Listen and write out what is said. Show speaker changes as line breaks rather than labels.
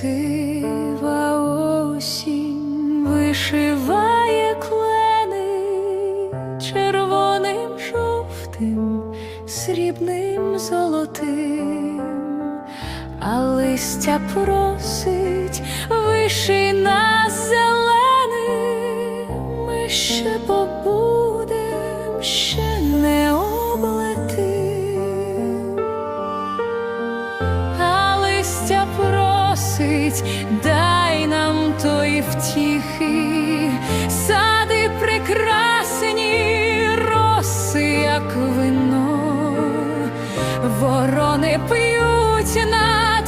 Сива осінь вишиває клени червоним, жовтим, срібним золотим, а листя просить виши нас зеленим, ми ще просить, дай нам тої втіхи, сади прекрасні, роси, як вино, ворони п'ють на